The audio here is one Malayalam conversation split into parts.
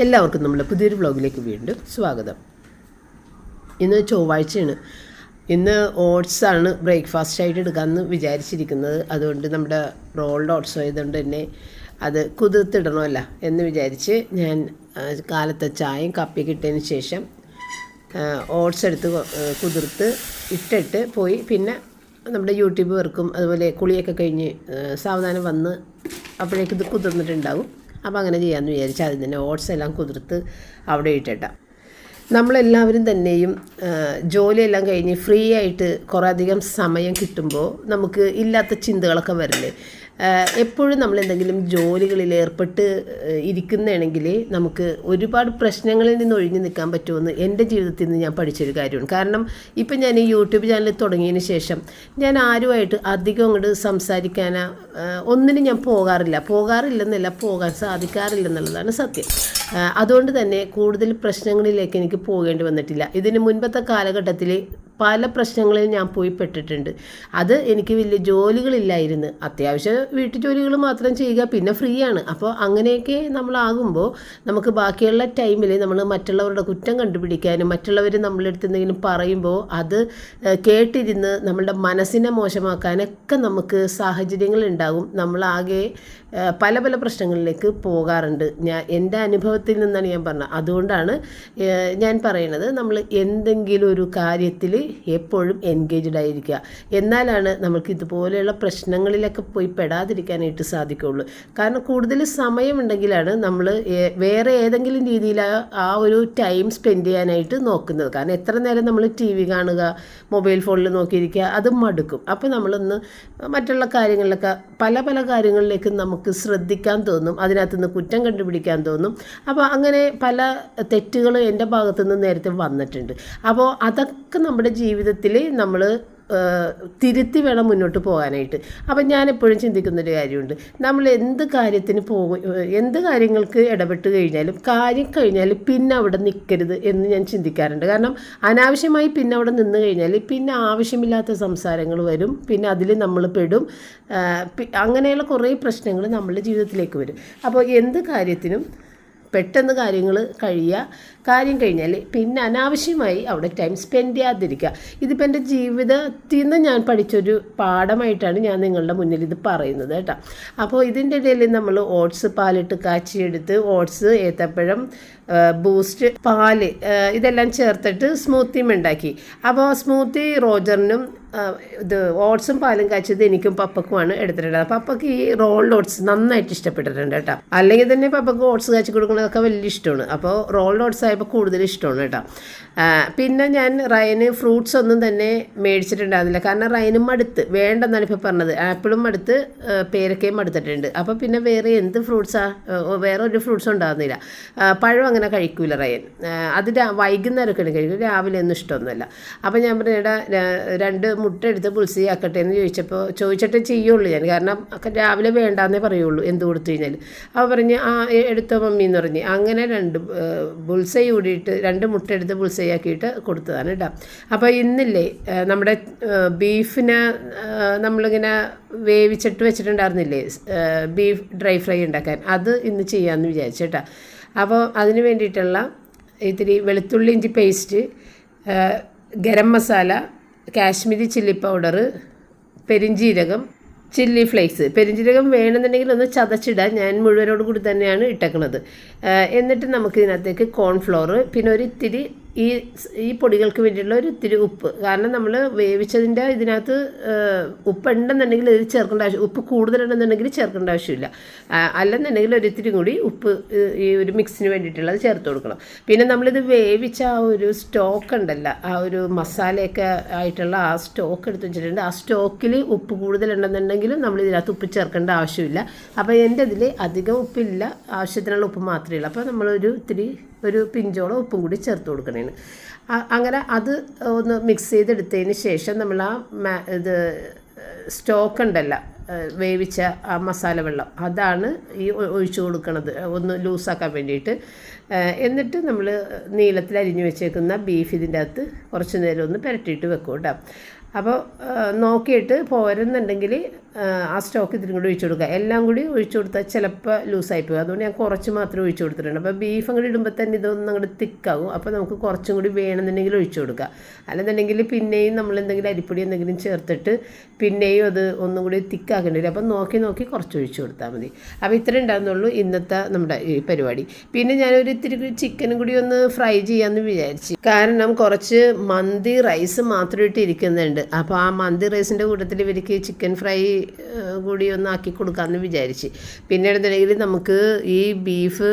എല്ലാവർക്കും നമ്മുടെ പുതിയൊരു വ്ളോഗിലേക്ക് വീണ്ടും സ്വാഗതം. ഇന്ന് ചൊവ്വാഴ്ചയാണ്. ഇന്ന് ഓട്സാണ് ബ്രേക്ക്ഫാസ്റ്റ് ആയിട്ട് എടുക്കാമെന്ന് വിചാരിച്ചിരിക്കുന്നത്. അതുകൊണ്ട് നമ്മുടെ റോൾഡ് ഓട്സ് ആയതുകൊണ്ട് തന്നെ അത് കുതിർത്തിടണമല്ല എന്ന് വിചാരിച്ച് ഞാൻ കാലത്തെ ചായയും കപ്പിയൊക്കെ കിട്ടിയതിന് ശേഷം ഓട്സ് എടുത്ത് കുതിർത്ത് ഇട്ടിട്ട് പോയി. പിന്നെ നമ്മുടെ യൂട്യൂബ് വർക്കും അതുപോലെ കുളിയൊക്കെ കഴിഞ്ഞ് സാവധാനം വന്ന് അപ്പോഴേക്കും ഇത് കുതിർന്നിട്ടുണ്ടാവും. അപ്പോൾ അങ്ങനെ ചെയ്യാമെന്ന് വിചാരിച്ചാൽ അതിൽ തന്നെ ഓട്സ് എല്ലാം കുതിർത്ത് അവിടെ ഇട്ടിട്ടാം. നമ്മളെല്ലാവരും തന്നെയും ജോലിയെല്ലാം കഴിഞ്ഞ് ഫ്രീ ആയിട്ട് കുറേ അധികം സമയം കിട്ടുമ്പോൾ നമുക്ക് ഇല്ലാത്ത ചിന്തകളൊക്കെ വരില്ലേ? എപ്പോഴും നമ്മൾ എന്തെങ്കിലും ജോലികളിൽ ഏർപ്പെട്ട് ഇരിക്കുന്നതാണെങ്കിൽ നമുക്ക് ഒരുപാട് പ്രശ്നങ്ങളിൽ നിന്ന് ഒഴിഞ്ഞു നിൽക്കാൻ പറ്റുമെന്ന് എന്റെ ജീവിതത്തിൽ നിന്ന് ഞാൻ പഠിച്ചൊരു കാര്യമാണ് കാരണം ഇപ്പം ഞാൻ ഈ യൂട്യൂബ് ചാനൽ തുടങ്ങിയതിന് ശേഷം ഞാൻ ആരുമായിട്ട് അധികം അങ്ങോട്ട് സംസാരിക്കാനാ ഒന്നിനും ഞാൻ പോകാറില്ല. പോകാറില്ലെന്നല്ല പോകാൻ സാധിക്കാറില്ലെന്നുള്ളതാണ് സത്യം. അതുകൊണ്ട് തന്നെ കൂടുതൽ പ്രശ്നങ്ങളിലേക്ക് എനിക്ക് പോകേണ്ടി വന്നിട്ടില്ല. ഇതിന് മുൻപത്തെ കാലഘട്ടത്തിൽ പല പ്രശ്നങ്ങളിൽ ഞാൻ പോയി പെട്ടിട്ടുണ്ട്. അത് എനിക്ക് വലിയ ജോലികളില്ലായിരുന്നു. അത്യാവശ്യം വീട്ടു ജോലികൾ മാത്രം ചെയ്യുക പിന്നെ ഫ്രീ ആണ്. അപ്പോൾ അങ്ങനെയൊക്കെ നമ്മളാകുമ്പോൾ നമുക്ക് ബാക്കിയുള്ള ടൈമിൽ നമ്മൾ മറ്റുള്ളവരുടെ കുറ്റം കണ്ടുപിടിക്കാനും മറ്റുള്ളവർ നമ്മളെടുത്ത് എന്തെങ്കിലും പറയുമ്പോൾ അത് കേട്ടിരുന്ന് നമ്മളുടെ മനസ്സിനെ മോശമാക്കാനൊക്കെ നമുക്ക് സാഹചര്യങ്ങൾ ഉണ്ടാകും. നമ്മളാകെ പല പല പ്രശ്നങ്ങളിലേക്ക് പോകാറുണ്ട്. ഞാൻ എന്റെ അനുഭവത്തിൽ നിന്നാണ് ഞാൻ പറഞ്ഞത്. അതുകൊണ്ടാണ് ഞാൻ പറയുന്നത് നമ്മൾ എന്തെങ്കിലും ഒരു കാര്യത്തിൽ എപ്പോഴും എൻഗേജ്ഡ് ആയിരിക്കുക. എന്നാലാണ് നമുക്ക് ഇതുപോലെയുള്ള പ്രശ്നങ്ങളിലൊക്കെ പോയി പെടാതിരിക്കാനായിട്ട് സാധിക്കുള്ളൂ കാരണം കൂടുതൽ സമയമുണ്ടെങ്കിലാണ് നമ്മൾ വേറെ ഏതെങ്കിലും രീതിയിൽ ആ- ഒരു ടൈം സ്പെൻഡ് ചെയ്യാനായിട്ട് നോക്കുന്നത്. കാരണം എത്ര നേരം നമ്മൾ ടി വി കാണുക മൊബൈൽ ഫോണിൽ നോക്കിയിരിക്കുക അത് മടുക്കും. അപ്പോൾ നമ്മളൊന്ന് മറ്റുള്ള കാര്യങ്ങളിലൊക്കെ പല പല കാര്യങ്ങളിലേക്ക് നമുക്ക് ശ്രദ്ധിക്കാൻ തോന്നും അതിനകത്ത് നിന്ന് കുറ്റം കണ്ടുപിടിക്കാൻ തോന്നും. അപ്പോൾ അങ്ങനെ പല തെറ്റുകൾ എന്റെ ഭാഗത്തു നിന്ന് നേരത്തെ വന്നിട്ടുണ്ട്. അപ്പോൾ അതൊക്കെ നമ്മുടെ ജീവിതത്തിൽ നമ്മൾ തിരുത്തി വേണം മുന്നോട്ട് പോകാനായിട്ട്. അപ്പം ഞാൻ എപ്പോഴും ചിന്തിക്കുന്നൊരു കാര്യമുണ്ട്. നമ്മൾ എന്ത് കാര്യത്തിന് പോകും എന്ത് കാര്യങ്ങൾക്ക് ഇടപെട്ട് കഴിഞ്ഞാലും കാര്യം കഴിഞ്ഞാൽ പിന്നെ അവിടെ നിൽക്കരുത് എന്ന് ഞാൻ ചിന്തിക്കാറുണ്ട്. കാരണം അനാവശ്യമായി പിന്നെ അവിടെ നിന്ന് കഴിഞ്ഞാൽ പിന്നെ ആവശ്യമില്ലാത്ത സംസാരങ്ങൾ വരും പിന്നെ അതിൽ നമ്മൾ പെടും അങ്ങനെയുള്ള കുറേ പ്രശ്നങ്ങൾ നമ്മളുടെ ജീവിതത്തിലേക്ക് വരും. അപ്പോൾ എന്ത് കാര്യത്തിനും പെട്ടെന്ന് കാര്യങ്ങൾ കഴിയുക കാര്യം കഴിഞ്ഞാൽ പിന്നെ അനാവശ്യമായി അവിടെ ടൈം സ്പെൻഡ് ചെയ്യാതിരിക്കുക. ഇതിപ്പോൾ എന്റെ ജീവിതത്തിൽ നിന്ന് ഞാൻ പഠിച്ചൊരു പാഠമായിട്ടാണ് ഞാൻ നിങ്ങളുടെ മുന്നിൽ ഇത് പറയുന്നത് കേട്ടോ. അപ്പോൾ ഇതിന്റെ ഇടയിൽ നമ്മൾ ഓട്സ് പാലിട്ട് കാച്ചിയെടുത്ത് ഓട്സ് ഏത്തപ്പഴം ബൂസ്റ്റ് പാൽ ഇതെല്ലാം ചേർത്തിട്ട് സ്മൂത്തിയും ഉണ്ടാക്കി. അപ്പോൾ സ്മൂത്തി റോജറിനും ഇത് ഓട്സും പാലും കാച്ചത് എനിക്കും പപ്പക്കുമാണ് എടുത്തിട്ടുള്ളത്. പപ്പക്ക് ഈ റോൾഡ് ഓട്സ് നന്നായിട്ട് ഇഷ്ടപ്പെട്ടിട്ടുണ്ട് കേട്ടോ. അല്ലെങ്കിൽ തന്നെ പപ്പക്ക് ഓട്സ് കാച്ചി കൊടുക്കുന്നതൊക്കെ വലിയ ഇഷ്ടമാണ്. അപ്പോൾ റോൾഡ് ഓട്സ് ആയപ്പോൾ കൂടുതൽ ഇഷ്ടമാണ് കേട്ടോ. പിന്നെ ഞാൻ റയന് ഫ്രൂട്ട്സ് ഒന്നും തന്നെ മേടിച്ചിട്ടുണ്ടായിരുന്നില്ല. കാരണം റയനും മടുത്ത്. വേണ്ടെന്നാണ് ഇപ്പോൾ പറഞ്ഞത്. ആപ്പിളും മടുത്ത് പേരക്കയും മടുത്തിട്ടുണ്ട്. അപ്പോൾ പിന്നെ വേറെ എന്ത് ഫ്രൂട്ട്സാ? വേറെ ഒരു ഫ്രൂട്ട്സും ഉണ്ടാകുന്നില്ല പഴം അങ്ങനെ കഴിക്കൂല റയൻ അത് രാ- വൈകുന്നേരമൊക്കെ കഴിക്കും രാവിലെ ഒന്നും ഇഷ്ടമൊന്നുമല്ല. അപ്പോൾ ഞാൻ പറഞ്ഞു എടാ രണ്ട് മുട്ട എടുത്ത് പുളിസി ആക്കട്ടെ എന്ന് ചോദിച്ചപ്പോൾ ചോദിച്ചിട്ടേ ചെയ്യുള്ളൂ ഞാൻ. കാരണം രാവിലെ വേണ്ടാന്നേ പറയുള്ളൂ എന്ത് കൊടുത്തു കഴിഞ്ഞാൽ അപ്പോൾ പറഞ്ഞ് ആ എടുത്തോ മമ്മി എന്ന് പറഞ്ഞ്. അങ്ങനെ രണ്ട് ബുൾസൈ കൂടിയിട്ട് രണ്ട് മുട്ട എടുത്ത് ബുൾസൈ ആക്കിയിട്ട് കൊടുത്തതാണ് കേട്ടോ. അപ്പോൾ ഇന്നില്ലേ നമ്മുടെ ബീഫിനെ നമ്മളിങ്ങനെ വേവിച്ചിട്ട് വെച്ചിട്ടുണ്ടായിരുന്നില്ലേ ബീഫ് ഡ്രൈ ഫ്രൈ ഉണ്ടാക്കാൻ? അത് ഇന്ന് ചെയ്യാമെന്ന് വിചാരിച്ചു കേട്ടോ. അപ്പോൾ അതിന് വേണ്ടിയിട്ടുള്ള ഇത്തിരി വെളുത്തുള്ളി ഇഞ്ചി paste garam masala Kashmiri chilli powder പെരിഞ്ജീരകം ചില്ലി ഫ്ലേക്സ്. പെരിഞ്ചീരകം വേണമെന്നുണ്ടെങ്കിൽ ഒന്ന് ചതച്ചിടാൻ ഞാൻ മുഴുവനോട് കൂടി തന്നെയാണ് ഇട്ടേക്കുന്നത് എന്നിട്ട് നമുക്ക് ഇതിനകത്തേക്ക് കോൺഫ്ലോർ പിന്നെ ഒരു ഇത്തിരി ഈ ഈ പൊടികൾക്ക് വേണ്ടിയിട്ടുള്ള ഒരു ഇത്തിരി ഉപ്പ്. കാരണം നമ്മൾ വേവിച്ചതിന്റെ ഇതിനകത്ത് ഉപ്പുണ്ടെന്നുണ്ടെങ്കിൽ ഇത് ചേർക്കേണ്ട ആവശ്യം ഉപ്പ് കൂടുതലുണ്ടെന്നുണ്ടെങ്കിൽ ചേർക്കേണ്ട ആവശ്യമില്ല. അല്ലെന്നുണ്ടെങ്കിൽ ഒരിത്തിരി കൂടി ഉപ്പ് ഈ ഒരു മിക്സിന് വേണ്ടിയിട്ടുള്ളത് ചേർത്ത് കൊടുക്കണം. പിന്നെ നമ്മളിത് വേവിച്ച ആ ഒരു സ്റ്റോക്ക് ഉണ്ടല്ലോ ആ ഒരു മസാലയൊക്കെ ആയിട്ടുള്ള ആ സ്റ്റോക്ക് എടുത്ത് വെച്ചിട്ടുണ്ട്. ആ സ്റ്റോക്കിൽ ഉപ്പ് കൂടുതലുണ്ടെന്നുണ്ടെങ്കിലും നമ്മൾ ഇതിനകത്ത് ഉപ്പ് ചേർക്കേണ്ട ആവശ്യമില്ല. അപ്പോൾ എന്റെ ഇതിൽ അധികം ഉപ്പില്ല ആവശ്യത്തിനുള്ള ഉപ്പ് മാത്രമേ ഉള്ളൂ. അപ്പോൾ നമ്മളൊരു ഇത്തിരി ഒരു പിഞ്ചോളം ഉപ്പും കൂടി ചേർത്ത് കൊടുക്കണേന്. അങ്ങനെ അത് ഒന്ന് മിക്സ് ചെയ്തെടുത്തതിന് ശേഷം നമ്മൾ ആ ഇത് സ്റ്റോക്ക് ഉണ്ടല്ലോ വേവിച്ച ആ മസാല വെള്ളം അതാണ് ഈ ഒഴിച്ചു കൊടുക്കണത് ഒന്ന് ലൂസാക്കാൻ വേണ്ടിയിട്ട്. എന്നിട്ട് നമ്മൾ നീളത്തിൽ അരിഞ്ഞു വെച്ചേക്കുന്ന ബീഫ് ഇതിന്റെ അകത്ത് കുറച്ച് നേരം ഒന്ന് പുരട്ടിയിട്ട് വെക്കും കേട്ടോ. അപ്പോൾ നോക്കിയിട്ട് പോരുന്നുണ്ടെങ്കിൽ ആ, സ്റ്റോക്ക് ഇതിനും കൂടി ഒഴിച്ചു കൊടുക്കുക. എല്ലാം കൂടി ഒഴിച്ചു കൊടുത്താൽ ചിലപ്പോൾ ലൂസായി പോകും. അതുകൊണ്ട് ഞാൻ കുറച്ച് മാത്രമേ ഒഴിച്ചു കൊടുത്തിട്ടുണ്ട് അപ്പോൾ ബീഫ് അങ്ങോട്ട് ഇടുമ്പോൾ തന്നെ ഇതൊന്നും അങ്ങോട്ട് തിക്കാവും. അപ്പോൾ നമുക്ക് കുറച്ചും കൂടി വേണമെന്നുണ്ടെങ്കിൽ ഒഴിച്ചു കൊടുക്കുക. അല്ലെന്നുണ്ടെങ്കിൽ പിന്നെയും നമ്മൾ എന്തെങ്കിലും അരിപ്പൊടി എന്തെങ്കിലും ചേർത്തിട്ട് പിന്നെയും അത് ഒന്നും കൂടി തിക്കാക്കേണ്ടി വരും. അപ്പോൾ നോക്കി നോക്കി കുറച്ച് ഒഴിച്ചു കൊടുത്താൽ മതി. അപ്പോൾ ഇത്ര ഉണ്ടാകുന്നുള്ളൂ ഇന്നത്തെ നമ്മുടെ ഈ പരിപാടി. പിന്നെ ഞാനൊരു ഇത്തിരി ചിക്കനും കൂടി ഒന്ന് ഫ്രൈ ചെയ്യാമെന്ന് വിചാരിച്ചു. കാരണം കുറച്ച് മന്തി റൈസ് മാത്രം ഇട്ട് ഇരിക്കുന്നുണ്ട് അപ്പോൾ ആ മന്തി റൈസിന്റെ കൂട്ടത്തിൽ ഇവർക്ക് ചിക്കൻ ഫ്രൈ കൂടി ഒന്ന് ആക്കി കൊടുക്കാമെന്ന് വിചാരിച്ച്. പിന്നെ എടുത്തിട്ടുണ്ടെങ്കിൽ നമുക്ക് ഈ ബീഫ്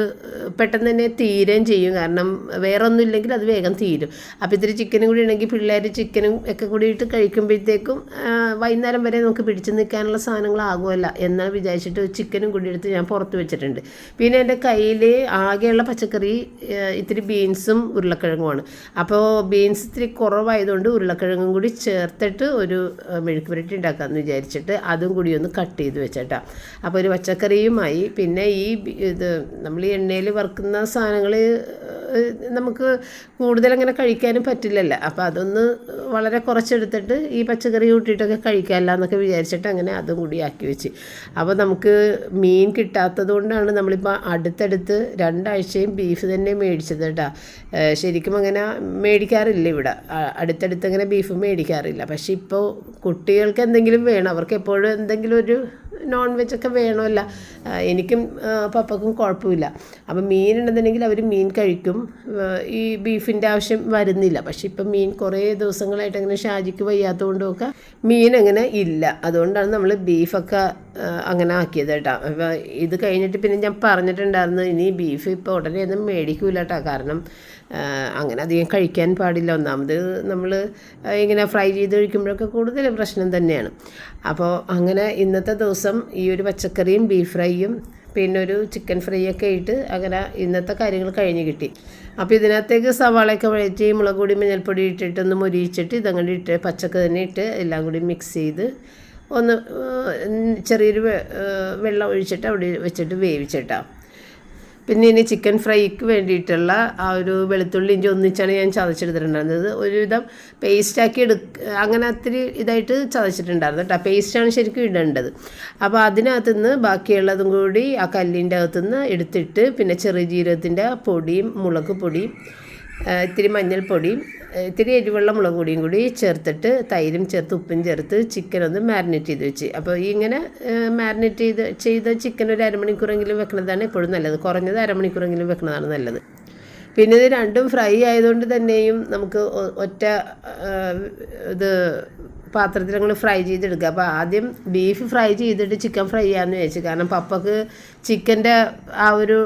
പെട്ടെന്ന് തന്നെ തീരുകയും ചെയ്യും. കാരണം വേറെ ഒന്നും ഇല്ലെങ്കിൽ അത് വേഗം തീരും. അപ്പോൾ ഇത്തിരി ചിക്കനും കൂടി ഉണ്ടെങ്കിൽ പിള്ളേർ ചിക്കനും ഒക്കെ കൂടി ഇട്ട് കഴിക്കുമ്പോഴത്തേക്കും വൈകുന്നേരം വരെ നമുക്ക് പിടിച്ചു നിൽക്കാനുള്ള സാധനങ്ങളാകുമല്ല എന്നാൽ വിചാരിച്ചിട്ട് ചിക്കനും കൂടി എടുത്ത് ഞാൻ പുറത്ത് വെച്ചിട്ടുണ്ട്. പിന്നെ എന്റെ കയ്യിൽ ആകെയുള്ള പച്ചക്കറി ഇത്തിരി ബീൻസും ഉരുളക്കിഴങ്ങുമാണ്. അപ്പോൾ ബീൻസ് ഇത്തിരി കുറവായതുകൊണ്ട് ഉരുളക്കിഴങ്ങും കൂടി ചേർത്തിട്ട് ഒരു മെഴുക്ക് പുരട്ടി ഉണ്ടാക്കാമെന്ന് വിചാരിച്ചിട്ട് അതും കൂടി ഒന്ന് കട്ട് ചെയ്ത് വെച്ചേട്ടാ. അപ്പോൾ ഒരു പച്ചക്കറിയുമായി പിന്നെ ഈ ഇത് നമ്മൾ ഈ എണ്ണയിൽ വറുക്കുന്ന സാധനങ്ങൾ നമുക്ക് കൂടുതൽ അങ്ങനെ കഴിക്കാനും പറ്റില്ലല്ലോ. അപ്പോൾ അതൊന്ന് വളരെ കുറച്ചെടുത്തിട്ട് ഈ പച്ചക്കറി കൂട്ടിയിട്ടൊക്കെ കഴിക്കാമല്ല എന്നൊക്കെ വിചാരിച്ചിട്ട് അങ്ങനെ അതും കൂടി ആക്കി വെച്ച്. അപ്പോൾ നമുക്ക് മീൻ കിട്ടാത്തത് കൊണ്ടാണ് നമ്മളിപ്പോൾ അടുത്തടുത്ത് രണ്ടാഴ്ചയും ബീഫ് തന്നെ മേടിച്ചത് കേട്ടോ. ശരിക്കും അങ്ങനെ മേടിക്കാറില്ല ഇവിടെ. അടുത്തടുത്ത് അങ്ങനെ ബീഫ് മേടിക്കാറില്ല. പക്ഷേ ഇപ്പോൾ കുട്ടികൾക്ക് എന്തെങ്കിലും വേണം അവർക്ക് എപ്പോഴും എന്തെങ്കിലും ഒരു നോൺ വെജൊക്കെ വേണമല്ല എനിക്കും പപ്പക്കും കുഴപ്പമില്ല. അപ്പം മീൻ ഉണ്ടെന്നുണ്ടെങ്കിൽ അവർ മീൻ കഴിക്കും. ഈ ബീഫിന്റെ ആവശ്യം വരുന്നില്ല. പക്ഷെ ഇപ്പം മീൻ കുറേ ദിവസങ്ങളായിട്ട് അങ്ങനെ ഷാജിക്ക് വയ്യാത്തതുകൊണ്ടൊക്കെ മീൻ അങ്ങനെ ഇല്ല. അതുകൊണ്ടാണ് നമ്മൾ ബീഫൊക്കെ അങ്ങനെ ആക്കിയത് കേട്ടോ. ഇത് കഴിഞ്ഞിട്ട് പിന്നെ ഞാൻ പറഞ്ഞിട്ടുണ്ടായിരുന്നു ഇനി ബീഫ് ഇപ്പോൾ ഉടനെ ഒന്നും മേടിക്കൂല കേട്ടോ. കാരണം അങ്ങനെ അധികം കഴിക്കാൻ പാടില്ല. ഒന്നാമത് നമ്മൾ ഇങ്ങനെ ഫ്രൈ ചെയ്ത് കഴിക്കുമ്പോഴൊക്കെ കൂടുതൽ പ്രശ്നം തന്നെയാണ്. അപ്പോൾ അങ്ങനെ ഇന്നത്തെ ദിവസം ഈ ഒരു പച്ചക്കറിയും ബീഫ് ഫ്രൈയും പിന്നെ ഒരു ചിക്കൻ ഫ്രൈ ഒക്കെ ആയിട്ട് അങ്ങനെ ഇന്നത്തെ കാര്യങ്ങൾ കഴിഞ്ഞ് കിട്ടി. അപ്പോൾ ഇതിനകത്തേക്ക് സവാളയൊക്കെ വഴറ്റി മുളക് പൊടി മഞ്ഞൾപ്പൊടി ഇട്ടിട്ട് ഒന്ന് മൊരിയിച്ചിട്ട് ഇതങ്ങോട്ട് ഇട്ട് പച്ചക്ക തന്നെ ഇട്ട് എല്ലാം കൂടി മിക്സ് ചെയ്ത് ഒന്ന് ചെറിയൊരു വെള്ളം ഒഴിച്ചിട്ട് അവിടെ വെച്ചിട്ട് വേവിച്ചിട്ടാണ് പിന്നെ ഇനി ചിക്കൻ ഫ്രൈക്ക് വേണ്ടിയിട്ടുള്ള ആ ഒരു വെളുത്തുള്ളി ഇഞ്ചി ഒന്നിച്ചാണ് ഞാൻ ചതച്ചെടുത്തിട്ടുണ്ടായിരുന്നത്. ഒരുവിധം പേസ്റ്റാക്കി എടുക്ക അങ്ങനെ ഒത്തിരി ഇതായിട്ട് ചതച്ചിട്ടുണ്ടായിരുന്നു കേട്ടോ പേസ്റ്റാണ് ശരിക്കും ഇടേണ്ടത്. അപ്പോൾ അതിനകത്ത് നിന്ന് ബാക്കിയുള്ളതും കൂടി ആ കല്ലിന്റെ അകത്ത് നിന്ന് എടുത്തിട്ട് പിന്നെ ചെറിയ ജീരകത്തിന്റെ പൊടിയും മുളക് പൊടിയും ഇത്തിരി മഞ്ഞൾപ്പൊടിയും ഇത്തിരി എരിവെള്ളം മുളക് പൊടിയും കൂടി ചേർത്തിട്ട് തൈരും ചേർത്ത് ഉപ്പും ചേർത്ത് ചിക്കൻ ഒന്ന് മാരിനേറ്റ് ചെയ്ത് വെച്ച്. അപ്പോൾ ഇങ്ങനെ മാരിനേറ്റ് ചെയ്ത് ചെയ്ത ചിക്കൻ ഒരു അരമണിക്കൂറെങ്കിലും വെക്കുന്നതാണ് എപ്പോഴും നല്ലത്. കുറഞ്ഞത് അരമണിക്കൂറെങ്കിലും വെക്കുന്നതാണ് നല്ലത്. പിന്നെ ഇത് രണ്ടും ഫ്രൈ ആയതുകൊണ്ട് തന്നെയും നമുക്ക് ഒറ്റ ഇത് പാത്രത്തിൽ ഞങ്ങൾ ഫ്രൈ ചെയ്തെടുക്കുക. അപ്പോൾ ആദ്യം ബീഫ് ഫ്രൈ ചെയ്തിട്ട് ചിക്കൻ ഫ്രൈ ചെയ്യാമെന്ന് വിചാരിച്ചു. കാരണം പപ്പക്ക് ചിക്കന്റെ ആ ഒരു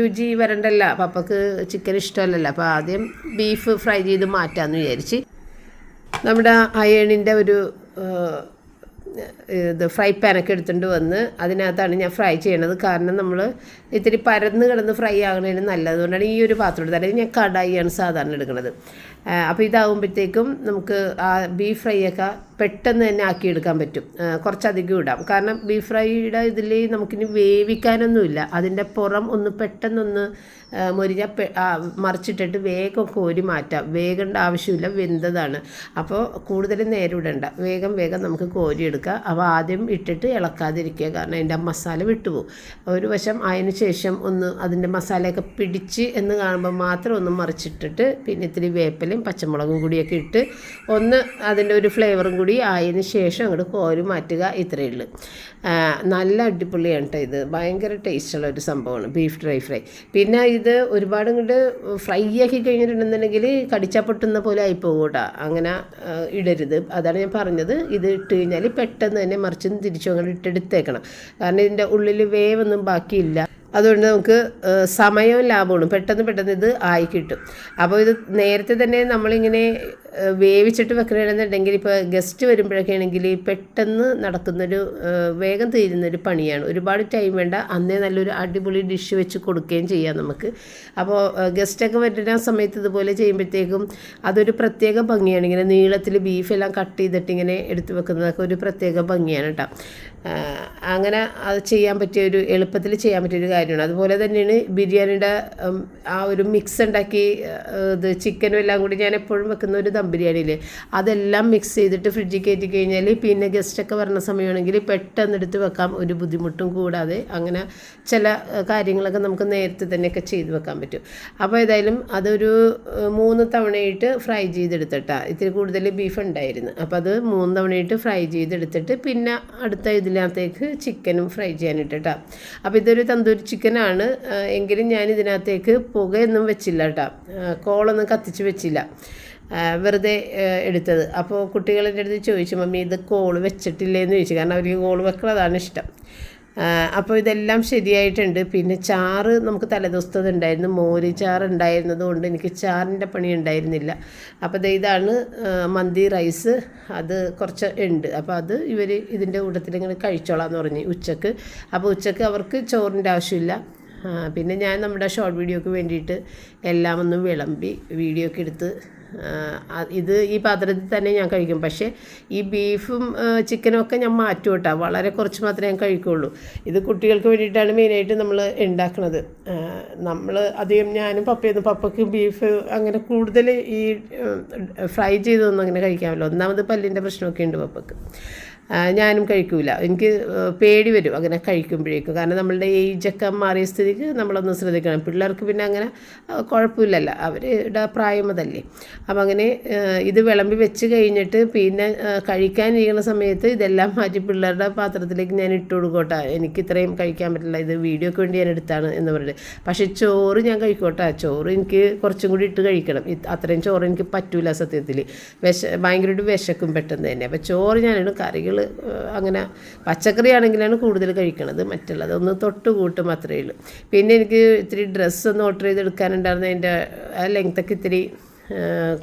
രുചി വരണ്ടല്ല. പപ്പക്ക് ചിക്കൻ ഇഷ്ടമല്ലല്ലോ. അപ്പോൾ ആദ്യം ബീഫ് ഫ്രൈ ചെയ്ത് മാറ്റാമെന്ന് വിചാരിച്ച് നമ്മുടെ അയണിന്റെ ഒരു ഇത് ഫ്രൈ പാനൊക്കെ എടുത്തുകൊണ്ട് വന്ന് അതിനകത്താണ് ഞാൻ ഫ്രൈ ചെയ്യണത്. കാരണം നമ്മൾ ഇത്തിരി പരന്ന് കിടന്ന് ഫ്രൈ ആകണതിന് നല്ലതുകൊണ്ടാണ് ഈ ഒരു പാത്രം എടുത്തത്. അല്ലെങ്കിൽ ഞാൻ കടായിയാണ് സാധാരണ എടുക്കുന്നത് അപ്പോൾ ഇതാകുമ്പോഴത്തേക്കും നമുക്ക് ആ ബീഫ് ഫ്രൈ ഒക്കെ പെട്ടെന്ന് തന്നെ ആക്കിയെടുക്കാൻ പറ്റും. കുറച്ചധികം ഇടാം. കാരണം ബീഫ് ഫ്രൈയുടെ ഇതിൽ നമുക്കിനി വേവിക്കാനൊന്നുമില്ല. അതിന്റെ പുറം ഒന്ന് പെട്ടെന്നൊന്ന് മുരിഞ്ഞ മറിച്ചിട്ടിട്ട് വേഗം കോരി മാറ്റാം. വേഗേണ്ട ആവശ്യമില്ല വെന്തതാണ്. അപ്പോൾ കൂടുതൽ നേരം ഇടണ്ട. വേഗം വേഗം നമുക്ക് കോരി എടുക്കുക അപ്പോൾ ആദ്യം ഇട്ടിട്ട് ഇളക്കാതിരിക്കുക. കാരണം അതിന്റെ മസാല വിട്ടുപോകും. ഒരു വശം അതിന് ശേഷം ഒന്ന് അതിന്റെ മസാലയൊക്കെ പിടിച്ച് എന്ന് കാണുമ്പോൾ മാത്രം ഒന്ന് മറിച്ചിട്ടിട്ട് പിന്നെ ഇത്തിരി വേപ്പിലയും പച്ചമുളകും കൂടിയൊക്കെ ഇട്ട് ഒന്ന് അതിന്റെ ഒരു ഫ്ലേവറും കൂടി ആയതിനു ശേഷം അങ്ങോട്ട് കോരി മാറ്റുക ഇത്രയേ ഉള്ളൂ. നല്ല അടിപൊളിയാണ് കേട്ടോ ഇത്. ഭയങ്കര ടേസ്റ്റുള്ള ഒരു സംഭവമാണ് ബീഫ് ഡ്രൈ ഫ്രൈ. പിന്നെ ഇത് ഒരുപാട് ഇങ്ങോട്ട് ഫ്രൈ ആക്കി കഴിഞ്ഞിട്ടുണ്ടെന്നുണ്ടെങ്കിൽ കടിച്ചാൽ പൊട്ടുന്ന പോലെ ആയി പോകും കേട്ടോ അങ്ങനെ ഇടരുത്. അതാണ് ഞാൻ പറഞ്ഞത്. ഇത് ഇട്ട് കഴിഞ്ഞാൽ പെട്ടെന്ന് തന്നെ മറിച്ചും തിരിച്ചും അങ്ങോട്ട് ഇട്ടെടുത്തേക്കണം. കാരണം ഇതിന്റെ ഉള്ളിൽ വേവൊന്നും ബാക്കിയില്ല. അതുകൊണ്ട് നമുക്ക് സമയവും ലാഭമാണ് പെട്ടെന്ന് പെട്ടെന്ന് ഇത് ആയി കിട്ടും. അപ്പോൾ ഇത് നേരത്തെ തന്നെ നമ്മളിങ്ങനെ വേവിച്ചിട്ട് വെക്കണമെന്നുണ്ടെങ്കിൽ ഇപ്പോൾ ഗസ്റ്റ് വരുമ്പോഴൊക്കെ ആണെങ്കിൽ പെട്ടെന്ന് നടക്കുന്നൊരു വേഗം തീരുന്നൊരു പണിയാണ്. ഒരുപാട് ടൈം വേണ്ട. അന്നേ നല്ലൊരു അടിപൊളി ഡിഷ് വെച്ച് കൊടുക്കുകയും ചെയ്യാം നമുക്ക്. അപ്പോൾ ഗസ്റ്റൊക്കെ വരുന്ന സമയത്ത് ഇതുപോലെ ചെയ്യുമ്പോഴത്തേക്കും അതൊരു പ്രത്യേക ഭംഗിയാണ്. ഇങ്ങനെ നീളത്തിൽ ബീഫെല്ലാം കട്ട് ചെയ്തിട്ട് ഇങ്ങനെ എടുത്ത് വെക്കുന്നതൊക്കെ ഒരു പ്രത്യേക ഭംഗിയാണ് കേട്ടോ അങ്ങനെ അത് ചെയ്യാൻ പറ്റിയ ഒരു എളുപ്പത്തിൽ ചെയ്യാൻ പറ്റിയൊരു കാര്യമാണ്. അതുപോലെ തന്നെയാണ് ബിരിയാണിയുടെ ആ ഒരു മിക്സ് ഉണ്ടാക്കി ഇത് ചിക്കനും എല്ലാം കൂടി ഞാൻ എപ്പോഴും വെക്കുന്ന ഒരു ദം ബിരിയാണിയില്ലേ അതെല്ലാം മിക്സ് ചെയ്തിട്ട് ഫ്രിഡ്ജിൽ കയറ്റി കഴിഞ്ഞാൽ പിന്നെ ഗസ്റ്റൊക്കെ വരുന്ന സമയമാണെങ്കിൽ പെട്ടെന്ന് എടുത്ത് വെക്കാം. ഒരു ബുദ്ധിമുട്ടും കൂടാതെ അങ്ങനെ ചില കാര്യങ്ങളൊക്കെ നമുക്ക് നേരത്തെ തന്നെയൊക്കെ ചെയ്ത് വെക്കാൻ പറ്റും. അപ്പോൾ ഏതായാലും അതൊരു മൂന്ന് തവണയായിട്ട് ഫ്രൈ ചെയ്തെടുത്തിട്ടാ. ഇത്തിരി കൂടുതൽ ബീഫ് ഉണ്ടായിരുന്നു. അപ്പോൾ അത് മൂന്ന് തവണയായിട്ട് ഫ്രൈ ചെയ്തെടുത്തിട്ട് പിന്നെ അടുത്ത ഇതിനകത്തേക്ക് ചിക്കനും ഫ്രൈ ചെയ്യാനിട്ടാ അപ്പോൾ ഇതൊരു തന്തൂരി ചിക്കനാണ് എങ്കിലും ഞാൻ ഇതിനകത്തേക്ക് പുകയൊന്നും വെച്ചില്ല കേട്ടോ കോളൊന്നും കത്തിച്ച് വെച്ചില്ല. വെറുതെ എടുത്തത്. അപ്പോൾ കുട്ടികളുടെ അടുത്ത് ചോദിച്ചു മമ്മി ഇത് കോൾ വെച്ചിട്ടില്ലേ എന്ന് ചോദിച്ചു. കാരണം അവർക്ക് കോൾ വെക്കുന്നതാണ് ഇഷ്ടം. അപ്പോൾ ഇതെല്ലാം ശരിയായിട്ടുണ്ട്. പിന്നെ ചാറ് നമുക്ക് തലേദിവസത്തത് ഉണ്ടായിരുന്നു. മോര് ചാറ് ഉണ്ടായിരുന്നത് കൊണ്ട് എനിക്ക് ചാറിന്റെ പണി ഉണ്ടായിരുന്നില്ല. അപ്പോൾ ഇതാണ് മന്തി റൈസ് അത് കുറച്ച് ഉണ്ട്. അപ്പോൾ അത് ഇവർ ഇതിന്റെ കൂട്ടത്തിൽ ഇങ്ങനെ കഴിച്ചോളാം പറഞ്ഞു ഉച്ചയ്ക്ക്. അപ്പോൾ ഉച്ചയ്ക്ക് അവർക്ക് ചോറിന്റെ ആവശ്യമില്ല. പിന്നെ ഞാൻ നമ്മുടെ ഷോർട്ട് വീഡിയോക്ക് വേണ്ടിയിട്ട് എല്ലാം ഒന്ന് വിളമ്പി വീഡിയോ ഒക്കെ എടുത്ത് ഇത് ഈ പാത്രത്തിൽ തന്നെ ഞാൻ കഴിക്കും. പക്ഷേ ഈ ബീഫും ചിക്കനും ഒക്കെ ഞാൻ മാറ്റി കേട്ടോ. വളരെ കുറച്ച് മാത്രമേ ഞാൻ കഴിക്കുള്ളൂ. ഇത് കുട്ടികൾക്ക് വേണ്ടിയിട്ടാണ് മെയിനായിട്ട് നമ്മൾ ഉണ്ടാക്കുന്നത്. നമ്മൾ അധികം ഞാനും പപ്പയൊന്നും പപ്പയ്ക്ക് ബീഫ് അങ്ങനെ കൂടുതൽ ഈ ഫ്രൈ ചെയ്തൊന്നും അങ്ങനെ കഴിക്കാമല്ലോ ഒന്നാമത് പല്ലിന്റെ പ്രശ്നമൊക്കെ ഉണ്ട് പപ്പയ്ക്ക്. ഞാനും കഴിക്കൂല. എനിക്ക് പേടി വരും അങ്ങനെ കഴിക്കുമ്പോഴേക്കും. കാരണം നമ്മളുടെ ഏജൊക്കെ മാറിയ സ്ഥിതിക്ക് നമ്മളൊന്ന് ശ്രദ്ധിക്കണം. പിള്ളേർക്ക് പിന്നെ അങ്ങനെ കുഴപ്പമില്ലല്ലോ. അവരുടെ പ്രായം അതല്ലേ. അപ്പം അങ്ങനെ ഇത് വിളമ്പി വെച്ച് കഴിഞ്ഞിട്ട് പിന്നെ കഴിക്കാനിരിക്കുന്ന സമയത്ത് ഇതെല്ലാം മാറ്റി പിള്ളേരുടെ പാത്രത്തിലേക്ക് ഞാൻ ഇട്ട് കൊടുക്കോട്ടെ. എനിക്ക് ഇത്രയും കഴിക്കാൻ പറ്റില്ല. ഇത് വീഡിയോക്ക് വേണ്ടി ഞാൻ എടുത്താണ് എന്ന് പറഞ്ഞിട്ട്. പക്ഷേ ചോറ് ഞാൻ കഴിക്കോട്ടെ. ചോറ് എനിക്ക് കുറച്ചും കൂടി ഇട്ട് കഴിക്കണം. അത്രയും ചോറ് എനിക്ക് പറ്റൂല സത്യത്തിൽ വിശ ഭയങ്കരമായിട്ട് വിശക്കും പെട്ടെന്ന് തന്നെ. അപ്പോൾ ചോറ് ഞാനിടും. കറികൾ അങ്ങനെ പച്ചക്കറി ആണെങ്കിലാണ് കൂടുതൽ കഴിക്കണത് മറ്റുള്ളത്. ഒന്ന് തൊട്ട് കൂട്ടും അത്രയേ ഉള്ളൂ. പിന്നെ എനിക്ക് ഇത്തിരി ഡ്രസ്സ് ഒന്ന് ഓർഡർ ചെയ്ത് എടുക്കാനുണ്ടായിരുന്നു അതിന്റെ ആ ലെങ്ത്തൊക്കെ ഇത്തിരി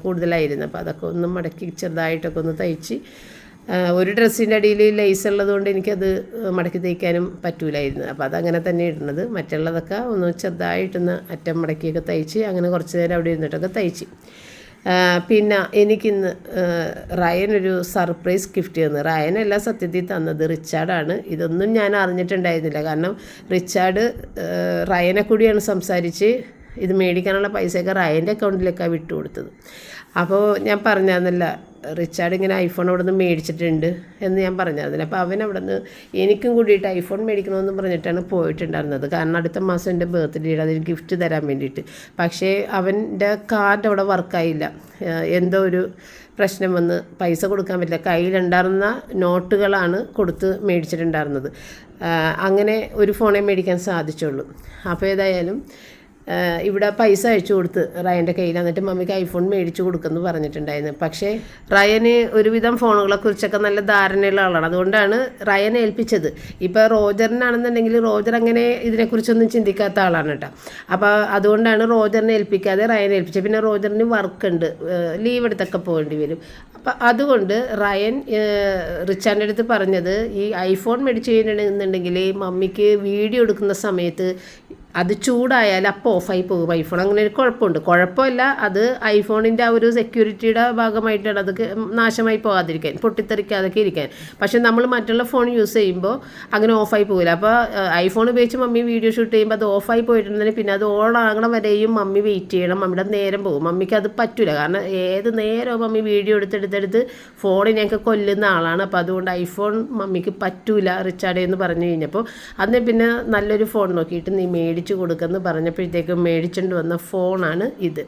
കൂടുതലായിരുന്നു. അപ്പോൾ അതൊക്കെ ഒന്ന് മടക്കി ചെറുതായിട്ടൊക്കെ ഒന്ന് തയ്ച്ച് ഒരു ഡ്രസ്സിന്റെ അടിയിൽ ലൈസ് ഉള്ളതുകൊണ്ട് എനിക്കത് മടക്കി തയ്ക്കാനും പറ്റൂലായിരുന്നു. അപ്പോൾ അതങ്ങനെ തന്നെ ഇടുന്നത്. മറ്റുള്ളതൊക്കെ ഒന്ന് ചെറുതായിട്ടൊന്ന് അറ്റം മടക്കിയൊക്കെ തയ്ച്ച് അങ്ങനെ കുറച്ച് നേരം അവിടെ ഇരുന്നിട്ടൊക്കെ തയ്ച്ച്. പിന്നെ എനിക്കിന്ന് റയൻ ഒരു സർപ്രൈസ് ഗിഫ്റ്റ് തന്നു. റയൻ റയനല്ല സത്യത്തിൽ തന്നത് റിച്ചാർഡാണ്. ഇതൊന്നും ഞാൻ അറിഞ്ഞിട്ടുണ്ടായിരുന്നില്ല. കാരണം റിച്ചാർഡ് റയനെ കൂടിയാണ് സംസാരിച്ച് ഇത് മേടിക്കാനുള്ള പൈസയൊക്കെ റയന്റെ അക്കൗണ്ടിലേക്കാണ് വിട്ടു കൊടുത്തത് അപ്പോൾ ഞാൻ പറഞ്ഞതെന്നല്ല റിച്ചാർഡ് ഇങ്ങനെ ഐഫോൺ അവിടെ നിന്ന് മേടിച്ചിട്ടുണ്ട് എന്ന് ഞാൻ പറഞ്ഞായിരുന്നില്ല അപ്പോൾ അവൻ അവിടെ നിന്ന് എനിക്കും കൂടിയിട്ട് ഐഫോൺ മേടിക്കണമെന്ന് പറഞ്ഞിട്ടാണ് പോയിട്ടുണ്ടായിരുന്നത്. കാരണം അടുത്ത മാസം എന്റെ ബർത്ത്ഡേയുടെ അതിന് ഗിഫ്റ്റ് തരാൻ വേണ്ടിയിട്ട്. പക്ഷേ അവന്റെ കാർഡ് അവിടെ വർക്കായില്ല എന്തോ ഒരു പ്രശ്നം വന്ന് പൈസ കൊടുക്കാൻ പറ്റില്ല. കയ്യിലുണ്ടായിരുന്ന നോട്ടുകളാണ് കൊടുത്ത് മേടിച്ചിട്ടുണ്ടായിരുന്നത്. അങ്ങനെ ഒരു ഫോണേ മേടിക്കാൻ സാധിച്ചുള്ളൂ. അപ്പോൾ ഏതായാലും ഇവിടെ പൈസ അയച്ചു കൊടുത്ത് റയന്റെ കയ്യിൽ. എന്നിട്ട് മമ്മിക്ക് ഐഫോൺ മേടിച്ചു കൊടുക്കുമെന്ന് പറഞ്ഞിട്ടുണ്ടായിരുന്നു. പക്ഷേ റയന് ഒരുവിധം ഫോണുകളെ കുറിച്ചൊക്കെ നല്ല ധാരണയുള്ള ആളാണ്. അതുകൊണ്ടാണ് റയൻ ഏൽപ്പിച്ചത്. ഇപ്പോൾ റോജറിനാണെന്നുണ്ടെങ്കിൽ റോജർ അങ്ങനെ ഇതിനെക്കുറിച്ചൊന്നും ചിന്തിക്കാത്ത ആളാണ് കേട്ടോ. അപ്പോൾ അതുകൊണ്ടാണ് റോജറിനെ ഏൽപ്പിക്കാതെ റയൻ ഏൽപ്പിച്ചത്. പിന്നെ റോജറിന് വർക്ക് ഉണ്ട് ലീവ് എടുത്തൊക്കെ പോകേണ്ടി വരും. അപ്പം അതുകൊണ്ട് റയൻ റിച്ചാന്റെ അടുത്ത് പറഞ്ഞത് ഈ ഐഫോൺ മേടിച്ച് കഴിഞ്ഞിട്ടുണ്ടെങ്കിൽ മമ്മിക്ക് വീഡിയോ എടുക്കുന്ന സമയത്ത് അത് ചൂടായാൽ അപ്പോൾ ഓഫായി പോകും. ഐഫോൺ അങ്ങനെ ഒരു കുഴപ്പമുണ്ട്. കുഴപ്പമില്ല. അത് ഐഫോണിന്റെ ആ ഒരു സെക്യൂരിറ്റിയുടെ ഭാഗമായിട്ടാണ് അത് നാശമായി പോകാതിരിക്കാൻ പൊട്ടിത്തെറിക്കാതൊക്കെ ഇരിക്കാൻ. പക്ഷെ നമ്മൾ മറ്റുള്ള ഫോൺ യൂസ് ചെയ്യുമ്പോൾ അങ്ങനെ ഓഫായി പോകില്ല. അപ്പോൾ ഐഫോൺ ഉപയോഗിച്ച് മമ്മി വീഡിയോ ഷൂട്ട് ചെയ്യുമ്പോൾ അത് ഓഫായി പോയിട്ടുണ്ടെങ്കിൽ പിന്നെ അത് ഓൺ വരെയും മമ്മി വെയിറ്റ് ചെയ്യണം. മമ്മിയുടെ നേരം പോകും. മമ്മിക്ക് അത് പറ്റില്ല കാരണം ഏത് നേരവും മമ്മി വീഡിയോ എടുത്തെടുത്തെടുത്ത് ഫോണിനെയൊക്കെ കൊല്ലുന്ന ആളാണ്. അപ്പോൾ അതുകൊണ്ട് ഐഫോൺ മമ്മിക്ക് പറ്റൂല റിച്ചാർഡ് എന്ന് പറഞ്ഞു കഴിഞ്ഞപ്പോൾ. അന്ന് പിന്നെ നല്ലൊരു ഫോൺ നോക്കിയിട്ട് നീ മേടിച്ചു കൊടുക്കുമെന്ന് പറഞ്ഞപ്പോഴത്തേക്കും മേടിച്ചുകൊണ്ട് വന്ന ഫോണാണ് ഇത്.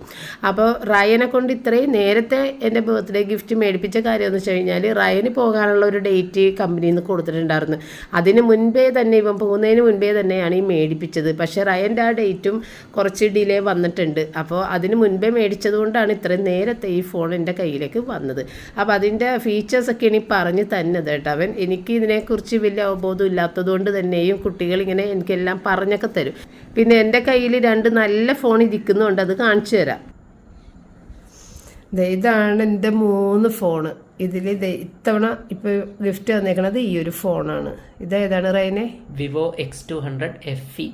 അപ്പോൾ റയനെ കൊണ്ട് ഇത്രയും നേരത്തെ എന്റെ ബർത്ത്ഡേ ഗിഫ്റ്റ് മേടിപ്പിച്ച കാര്യം എന്ന് വെച്ച് കഴിഞ്ഞാൽ റയന് പോകാനുള്ള ഒരു ഡേറ്റ് കമ്പനിയിൽ നിന്ന് കൊടുത്തിട്ടുണ്ടായിരുന്നു. അതിന് മുൻപേ തന്നെ ഇവൻ പോകുന്നതിന് മുൻപേ തന്നെയാണ് ഈ മേടിപ്പിച്ചത്. പക്ഷേ റയന്റെ ആ ഡേറ്റും കുറച്ച് ഡിലേ വന്നിട്ടുണ്ട്. അപ്പോൾ അതിന് മുൻപേ മേടിച്ചത് കൊണ്ടാണ് ഇത്രയും നേരത്തെ ഈ ഫോൺ എന്റെ കയ്യിലേക്ക് വന്നത്. അപ്പോൾ അതിന്റെ ഫീച്ചേഴ്സൊക്കെ ഇനി പറഞ്ഞ് തന്നത് കേട്ടോ അവൻ. എനിക്ക് ഇതിനെക്കുറിച്ച് വലിയ അവബോധം ഇല്ലാത്തത് കൊണ്ട് തന്നെയും കുട്ടികൾ ഇങ്ങനെ എനിക്കെല്ലാം പറഞ്ഞൊക്കെ തരും. പിന്നെ എന്റെ കയ്യിൽ രണ്ട് നല്ല ഫോൺ ഇരിക്കുന്നുണ്ട്. അത് കാണിച്ചു തരാം. ഇതാണ് എന്റെ മൂന്ന് ഫോണ് ഇതിൽ ഇത്തവണ ഇപ്പോൾ ഗിഫ്റ്റ് തന്നേക്കണത് ഈ ഒരു ഫോണാണ് ഇതേതാണ് റൈനെ? Vivo X two hundred F E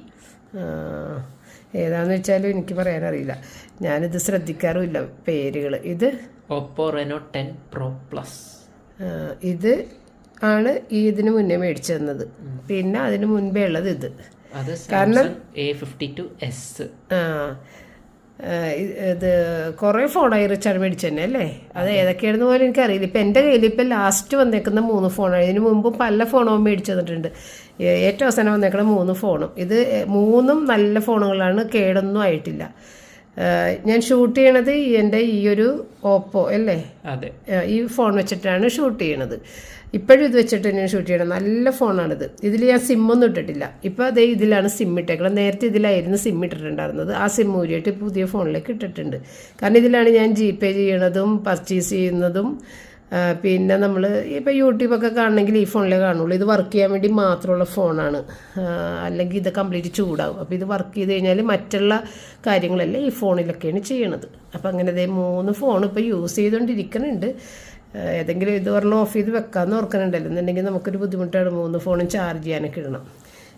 ഏതാന്ന് വെച്ചാലും എനിക്ക് പറയാനറിയില്ല. ഞാനിത് ശ്രദ്ധിക്കാറുമില്ല പേരുകൾ ഇത്? Oppo Reno ten pro plus ഇത് ആണ് ഈ ഇതിന് മുന്നേ മേടിച്ചു തന്നത്. പിന്നെ അതിന് മുൻപേ ഉള്ളത് ഇത്. അത് Samsung A fifty two S ആ ഇത് കുറേ ഫോണായി റിച്ചാർഡ് മേടിച്ചു തന്നെ അല്ലേ? അത് ഏതൊക്കെയാണെന്ന് പോലും എനിക്കറിയില്ല. ഇപ്പം എന്റെ കയ്യിൽ ഇപ്പം ലാസ്റ്റ് വന്നേക്കുന്ന മൂന്ന് ഫോണാണ് ഇതിന് മുമ്പ് പല ഫോണും മേടിച്ചു തന്നിട്ടുണ്ട്. ഏറ്റവും അവസാനം വന്നേക്കുന്ന മൂന്ന് ഫോണും ഇത് മൂന്നും നല്ല ഫോണുകളാണ് കേടൊന്നും ആയിട്ടില്ല. ഞാൻ ഷൂട്ട് ചെയ്യണത് എന്റെ ഈ ഒരു ഓപ്പോ അല്ലേ? അതെ. ഈ ഫോൺ വെച്ചിട്ടാണ് ഷൂട്ട് ചെയ്യണത്. ഇപ്പോഴും ഇത് വെച്ചിട്ട് തന്നെയാണ് ഷൂട്ട് ചെയ്യണം. നല്ല ഫോണാണിത്. ഇതിൽ ഞാൻ സിമ്മൊന്നും ഇട്ടിട്ടില്ല. ഇപ്പോൾ അതേ ഇതിലാണ് സിം ഇട്ടേക്കുന്നത് നേരത്തെ ഇതിലായിരുന്നു സിം ഇട്ടിട്ടുണ്ടായിരുന്നത്. ആ സിം ഊരിയിട്ട് പുതിയ ഫോണിലേക്ക് ഇട്ടിട്ടുണ്ട്. കാരണം ഇതിലാണ് ഞാൻ ജി പേ ചെയ്യണതും പർച്ചേസ് ചെയ്യുന്നതും പിന്നെ നമ്മൾ ഇപ്പോൾ യൂട്യൂബൊക്കെ കാണണമെങ്കിൽ ഈ ഫോണിലേ കാണുള്ളൂ. ഇത് വർക്ക് ചെയ്യാൻ വേണ്ടി മാത്രമുള്ള ഫോണാണ്. അല്ലെങ്കിൽ ഇത് കംപ്ലീറ്റ് ചൂടാവും. അപ്പോൾ ഇത് വർക്ക് ചെയ്ത് കഴിഞ്ഞാൽ മറ്റുള്ള കാര്യങ്ങളെല്ലാം ഈ ഫോണിലൊക്കെയാണ് ചെയ്യണത്. അപ്പോൾ അങ്ങനെ ദേ മൂന്ന് ഫോൺ ഇപ്പോൾ യൂസ് ചെയ്തുകൊണ്ടിരിക്കുന്നുണ്ട് ഏതെങ്കിലും ഇത് ഒരെണ്ണം ഓഫ് ചെയ്ത് വെക്കാമെന്ന് ഓർക്കുന്നുണ്ടല്ലോ. എന്നുണ്ടെങ്കിൽ നമുക്കൊരു ബുദ്ധിമുട്ടാണ് മൂന്ന് ഫോണും ചാർജ് ചെയ്യാനൊക്കെ ഇടണം.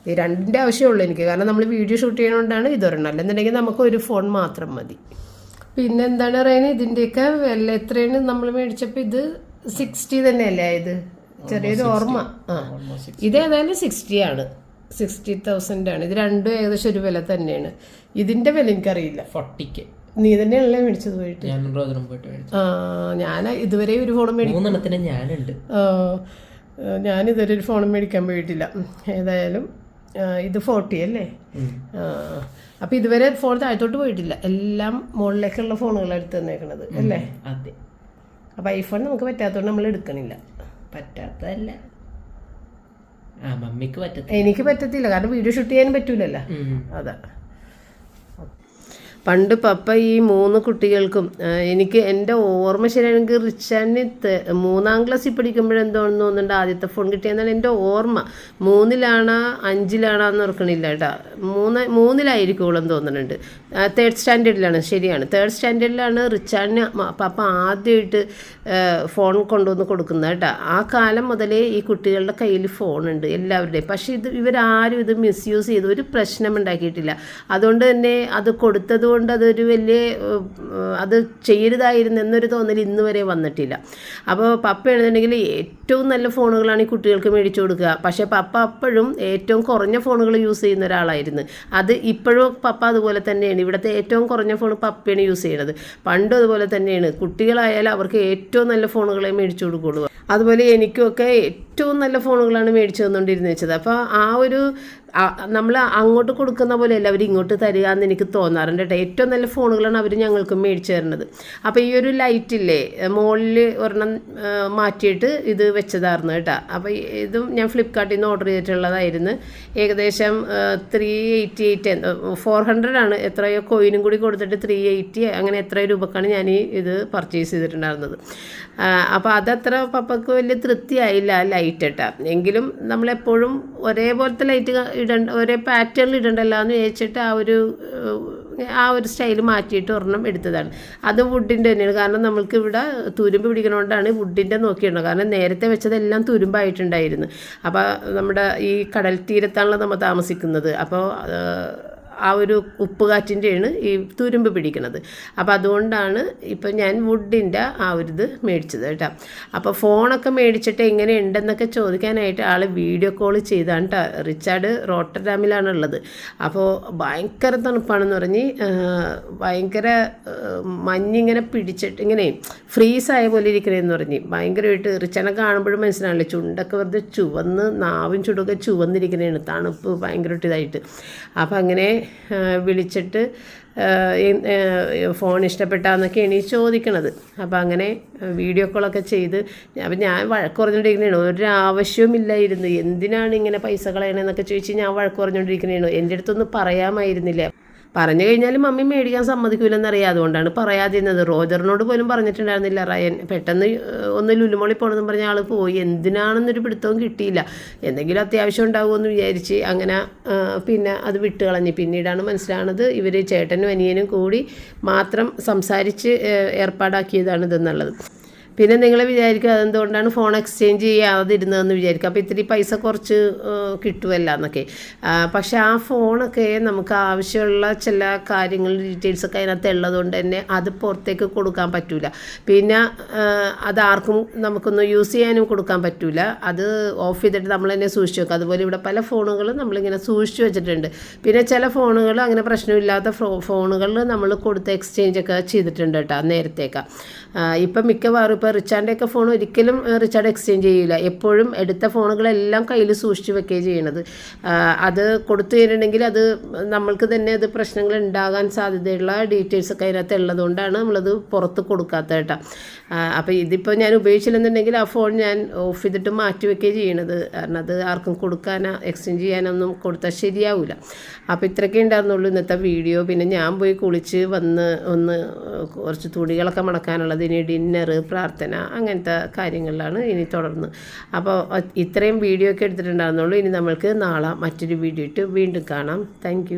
ഈ രണ്ടിന്റെ ആവശ്യമുള്ളൂ എനിക്ക്. കാരണം നമ്മൾ വീഡിയോ ഷൂട്ട് ചെയ്യണോണ്ടാണ് ഇതൊരെണ്ണം അല്ലെന്നുണ്ടെങ്കിൽ നമുക്ക് ഒരു ഫോൺ മാത്രം മതി. പിന്നെ എന്താണ് പറയുന്നത് ഇതിന്റെയൊക്കെ വില എത്രയാണ്? നമ്മൾ മേടിച്ചപ്പോൾ ഇത് സിക്സ്റ്റി തന്നെയല്ലേ ആയത്? ചെറിയൊരു ഓർമ്മ. ആ. ഇത് ഏതായാലും സിക്സ്റ്റി ആണ്. സിക്സ്റ്റി തൗസൻഡ് ആണ്. ഇത് രണ്ടും ഏകദേശം ഒരു വില തന്നെയാണ്. ഇതിന്റെ വില എനിക്കറിയില്ല. ഫോർട്ടിക്ക് നീ തന്നെയല്ലേ മേടിച്ചത് പോയിട്ട്? ഞാൻ പോയിട്ട് മേടിച്ചു. ആ ഞാൻ ഇതുവരെ ഒരു ഫോൺ മേടിക്കും മൂന്നെണ്ണത്തിന് ഞാനുണ്ട്. ഞാൻ ഇതുവരെ ഒരു ഫോണും മേടിക്കാൻ പോയിട്ടില്ല. ഏതായാലും ഇത് ഫോർട്ടി അല്ലേ? അപ്പൊ അപ്പം ഇതുവരെ ഫോൺ താഴത്തോട്ട് പോയിട്ടില്ല. എല്ലാം മുകളിലേക്കുള്ള ഫോണുകളാണ് എടുത്ത് തന്നേക്കണത് അല്ലേ? അതെ. അപ്പം ഐഫോൺ നമുക്ക് പറ്റാത്തതുകൊണ്ട് നമ്മൾ എടുക്കണില്ല. പറ്റാത്തതല്ല. ആ മമ്മിക്ക് പറ്റത്തില്ല. എനിക്ക് പറ്റത്തില്ല. കാരണം വീഡിയോ ഷൂട്ട് ചെയ്യാനും പറ്റൂലല്ലോ. അതാ. പണ്ട് പപ്പ ഈ മൂന്ന് കുട്ടികൾക്കും എനിക്ക് എന്റെ ഓർമ്മ ശരിയാണെങ്കിൽ റിച്ചാന് മൂന്നാം ക്ലാസ്സിൽ പഠിക്കുമ്പോഴെന്തോന്ന് തോന്നുന്നുണ്ട് ആദ്യത്തെ ഫോൺ കിട്ടിയെന്നാണ് എന്റെ ഓർമ്മ. മൂന്നിലാണോ അഞ്ചിലാണോന്ന് ഓർക്കണില്ല കേട്ടോ. മൂന്ന് മൂന്നിലായിരിക്കുമെന്ന് തോന്നുന്നുണ്ട്. തേർഡ് സ്റ്റാൻഡേർഡിലാണ് ശരിയാണ്. തേർഡ് സ്റ്റാൻഡേർഡിലാണ് റിച്ചാർഡിന് മ- പപ്പ ആദ്യമായിട്ട് ഫോൺ കൊണ്ടുവന്ന് കൊടുക്കുന്നത് കേട്ടോ. ആ കാലം മുതലേ ഈ കുട്ടികളുടെ കയ്യിൽ ഫോണുണ്ട് എല്ലാവരുടെയും. പക്ഷേ ഇത് ഇവരാരും ഇത് മിസ്യൂസ് ചെയ്ത് ഒരു പ്രശ്നം ഉണ്ടാക്കിയിട്ടില്ല അതുകൊണ്ട് തന്നെ അത് കൊടുത്തത് കൊണ്ട് അതൊരു വലിയ അത് ചെയ്യരുതായിരുന്നു എന്നൊരു തോന്നൽ ഇന്ന് വരെ വന്നിട്ടില്ല. അപ്പോൾ പപ്പ എഴുതുന്നുണ്ടെങ്കിൽ ഏറ്റവും നല്ല ഫോണുകളാണ് ഈ കുട്ടികൾക്ക് മേടിച്ചു കൊടുക്കുക. പക്ഷേ പപ്പ അപ്പോഴും ഏറ്റവും കുറഞ്ഞ ഫോണുകൾ യൂസ് ചെയ്യുന്ന ഒരാളായിരുന്നു. അത് ഇപ്പോഴും പപ്പ അതുപോലെ തന്നെയാണ്. ഇവിടുത്തെ ഏറ്റവും കുറഞ്ഞ ഫോൺ പപ്പയാണ് യൂസ് ചെയ്യുന്നത്. പണ്ടും അതുപോലെ തന്നെയാണ്. കുട്ടികളായാലും അവർക്ക് ഏറ്റവും നല്ല ഫോണുകളെ മേടിച്ചു കൊടുക്കുള്ളൂ. അതുപോലെ എനിക്കുമൊക്കെ ഏറ്റവും നല്ല ഫോണുകളാണ് മേടിച്ചു തന്നുകൊണ്ടിരുന്നത് വെച്ചത്. അപ്പോൾ ആ ഒരു നമ്മൾ അങ്ങോട്ട് കൊടുക്കുന്ന പോലെയല്ല അവർ ഇങ്ങോട്ട് തരിക എന്ന് എനിക്ക് തോന്നാറുണ്ട് കേട്ടോ ഏറ്റവും നല്ല ഫോണുകളാണ് അവർ ഞങ്ങൾക്ക് മേടിച്ചു തരുന്നത്. അപ്പോൾ ഈ ഒരു ലൈറ്റില്ലേ മുകളിൽ ഒരെണ്ണം മാറ്റിയിട്ട് ഇത് വെച്ചതായിരുന്നു കേട്ടോ. അപ്പോൾ ഇതും ഞാൻ ഫ്ലിപ്കാർട്ടിൽ നിന്ന് ഓർഡർ ചെയ്തിട്ടുള്ളതായിരുന്നു. ഏകദേശം three eighty eight four hundred ആണ്. എത്രയോ കോയിനും കൂടി കൊടുത്തിട്ട് ത്രീ എയ്റ്റി അങ്ങനെ എത്ര രൂപക്കാണ് ഞാൻ ഈ ഇത് പർച്ചേസ് ചെയ്തിട്ടുണ്ടായിരുന്നത്. അപ്പോൾ അതത്ര പപ്പക്ക് വലിയ തൃപ്തിയായില്ല ലൈറ്റ് കേട്ടോ എങ്കിലും നമ്മളെപ്പോഴും ഒരേപോലത്തെ ലൈറ്റ് ഇടണ്ട ഒരേ പാറ്റേണിൽ ഇടണ്ടല്ലോ എന്ന് വിചാരിച്ചിട്ട് ആ ഒരു ആ ഒരു സ്റ്റൈൽ മാറ്റിയിട്ട് ഒരെണ്ണം എടുത്തതാണ്. അത് വുഡിന്റെ തന്നെയാണ്. കാരണം നമ്മൾക്ക് ഇവിടെ തുരുമ്പ് പിടിക്കണോണ്ടാണ് വുഡിന്റെ നോക്കിയിട്ടുണ്ട് കാരണം നേരത്തെ വെച്ചതെല്ലാം തുരുമ്പായിട്ടുണ്ടായിരുന്നു. അപ്പോൾ നമ്മുടെ ഈ കടൽ തീരത്താണല്ലോ നമ്മൾ താമസിക്കുന്നത്. അപ്പോൾ ആ ഒരു ഉപ്പുകാറ്റിന്റെയാണ് ഈ തുരുമ്പ് പിടിക്കുന്നത്. അപ്പോൾ അതുകൊണ്ടാണ് ഇപ്പം ഞാൻ വുഡിന്റെ ആ ഒരു ഇത് മേടിച്ചത് കേട്ടോ. അപ്പോൾ ഫോണൊക്കെ മേടിച്ചിട്ട് എങ്ങനെ ഉണ്ടെന്നൊക്കെ ചോദിക്കാനായിട്ട് ആൾ വീഡിയോ കോൾ ചെയ്താണ് കേട്ടോ റിച്ചാർഡ് റോട്ടർഡാമിലാണ് ഉള്ളത് അപ്പോൾ ഭയങ്കര തണുപ്പാണെന്ന് പറഞ്ഞ് ഭയങ്കര മഞ്ഞിങ്ങനെ പിടിച്ചിട്ട് ഇങ്ങനെ ഫ്രീസായ പോലെ ഇരിക്കണേന്ന് പറഞ്ഞ്. ഭയങ്കരമായിട്ട് റിച്ചാർഡിനെ കാണുമ്പോഴും മനസ്സിലാണല്ലോ ചുണ്ടൊക്കെ വെറുതെ ചുവന്ന് നാവും ചുടൊക്കെ ചുവന്നിരിക്കണേണ്. തണുപ്പ് ഭയങ്കരമായിട്ട് ഇതായിട്ട്. അപ്പോൾ അങ്ങനെ വിളിച്ചിട്ട് ഫോൺ ഇഷ്ടപ്പെട്ടാന്നൊക്കെയാണ് ഈ ചോദിക്കണത്. അപ്പോൾ അങ്ങനെ വീഡിയോ കോളൊക്കെ ചെയ്ത് അപ്പം ഞാൻ വഴക്ക് ഒരു ആവശ്യവുമില്ലായിരുന്നു. എന്തിനാണ് ഇങ്ങനെ പൈസ കളയണമെന്നൊക്കെ ചോദിച്ച് ഞാൻ വഴക്ക് പറഞ്ഞുകൊണ്ടിരിക്കണേണ് എന്റെ അടുത്തൊന്നും പറയാമായിരുന്നില്ല. പറഞ്ഞു കഴിഞ്ഞാൽ മമ്മി മേടിക്കാൻ സമ്മതിക്കൂലെന്നറിയാം. അതുകൊണ്ടാണ് പറയാതിരുന്നത്. റോജറിനോട് പോലും പറഞ്ഞിട്ടുണ്ടായിരുന്നില്ല റയൻ പെട്ടെന്ന് ഒന്ന് ലുലുമോളി പോകണമെന്ന് പറഞ്ഞ ആൾ പോയി. എന്തിനാണെന്നൊരു പിടുത്തവും കിട്ടിയില്ല. എന്തെങ്കിലും അത്യാവശ്യം ഉണ്ടാവുമെന്ന് വിചാരിച്ച് അങ്ങനെ പിന്നെ അത് വിട്ട് കളഞ്ഞ് പിന്നീടാണ് മനസ്സിലാവുന്നത് ഇവർ ചേട്ടനും അനിയനും കൂടി മാത്രം സംസാരിച്ച് ഏർപ്പാടാക്കിയതാണ് ഇതെന്നുള്ളത് പിന്നെ നിങ്ങൾ വിചാരിക്കും അതെന്തുകൊണ്ടാണ് ഫോൺ എക്സ്ചേഞ്ച് ചെയ്യാതിരുന്നതെന്ന് വിചാരിക്കും. അപ്പോൾ ഇത്തിരി പൈസ കുറച്ച് കിട്ടുമല്ല എന്നൊക്കെ പക്ഷെ ആ ഫോണൊക്കെ നമുക്ക് ആവശ്യമുള്ള ചില കാര്യങ്ങൾ ഡീറ്റെയിൽസൊക്കെ അതിനകത്ത് ഉള്ളതുകൊണ്ട് തന്നെ അത് പുറത്തേക്ക് കൊടുക്കാൻ പറ്റില്ല പിന്നെ അത് അതാർക്കും നമുക്കൊന്നും യൂസ് ചെയ്യാനും കൊടുക്കാൻ പറ്റില്ല അത് ഓഫ് ചെയ്തിട്ട് നമ്മൾ തന്നെ സൂക്ഷിച്ച് വെക്കും. അതുപോലെ ഇവിടെ പല ഫോണുകളും നമ്മളിങ്ങനെ സൂക്ഷിച്ച് വെച്ചിട്ടുണ്ട്. പിന്നെ ചില ഫോണുകൾ അങ്ങനെ പ്രശ്നമില്ലാത്ത ഫോണുകളിൽ നമ്മൾ കൊടുത്ത് എക്സ്ചേഞ്ച് ഒക്കെ ചെയ്തിട്ടുണ്ട് കേട്ടോ നേരത്തേക്ക്. ഇപ്പം മിക്കവാറും ഇപ്പോൾ റിച്ചാർഡിന്റെയൊക്കെ ഫോൺ ഒരിക്കലും റിച്ചാർഡ് എക്സ്ചേഞ്ച് ചെയ്യില്ല എപ്പോഴും എടുത്ത ഫോണുകളെല്ലാം കയ്യിൽ സൂക്ഷിച്ച് വെക്കുകയും ചെയ്യണത്. അത് കൊടുത്തു കഴിഞ്ഞിട്ടുണ്ടെങ്കിൽ അത് നമ്മൾക്ക് തന്നെ അത് പ്രശ്നങ്ങൾ ഉണ്ടാകാൻ സാധ്യതയുള്ള ഡീറ്റെയിൽസ് ഒക്കെ അതിനകത്ത് ഉള്ളതുകൊണ്ടാണ് നമ്മളത് പുറത്ത് കൊടുക്കാത്ത കേട്ടോ. അപ്പോൾ ഇതിപ്പോൾ ഞാൻ ഉപയോഗിച്ചില്ലെന്നുണ്ടെങ്കിൽ ആ ഫോൺ ഞാൻ ഓഫ് ചെയ്തിട്ട് മാറ്റി വെക്കുകയും ചെയ്യണത്. കാരണം അത് ആർക്കും കൊടുക്കാനോ എക്സ്ചേഞ്ച് ചെയ്യാനൊന്നും കൊടുത്താൽ ശരിയാവില്ല അപ്പോൾ ഇത്രയൊക്കെ ഉണ്ടായിരുന്നുള്ളൂ ഇന്നത്തെ വീഡിയോ. പിന്നെ ഞാൻ പോയി കുളിച്ച് വന്ന് ഒന്ന് കുറച്ച് തുണികളൊക്കെ മടക്കാനുള്ളത് ഇനി ഡിന്നറ് പ്രാർത്ഥന അങ്ങനത്തെ കാര്യങ്ങളിലാണ് ഇനി തുടർന്ന്. അപ്പോൾ ഇത്രയും വീഡിയോ ഒക്കെ എടുത്തിട്ടുണ്ടായിരുന്നുള്ളൂ. ഇനി നമ്മൾക്ക് നാളെ മറ്റൊരു വീഡിയോ ഇട്ട് വീണ്ടും കാണാം. താങ്ക്